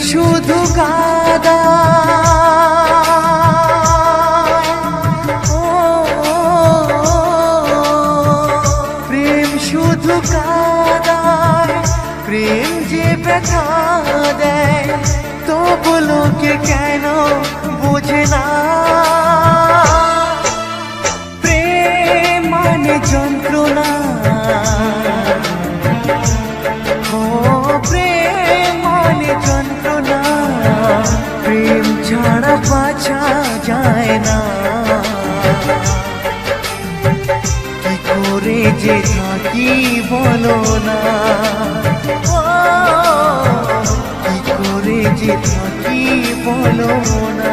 শুধু গাদা প্রেম শুধু কাদার প্রেম যে ব্যথা দেয়, তবু লোকে কেন বোঝে না? প্রেম মানে যন্ত্রণা। ছাড়া বাঁচা যায় না কি করে যে থাকি বলো না কি করে যে থাকি বলো না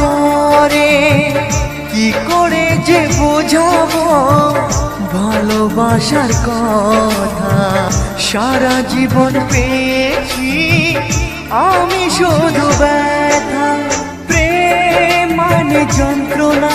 করে, কি করে যে বোঝাবো? ভালোবাসার কথা সারা জীবন পেয়েছি। আমি শুধু ব্যথা, প্রেম মানে যন্ত্রণা।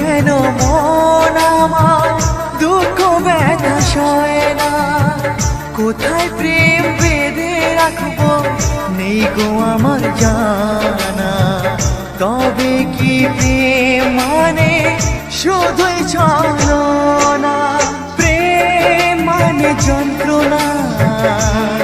কোথায় প্রেম বেঁধে রাখব? নেই গো আমার জানা। তবে কি প্রেম মানে? শুধুই ছলো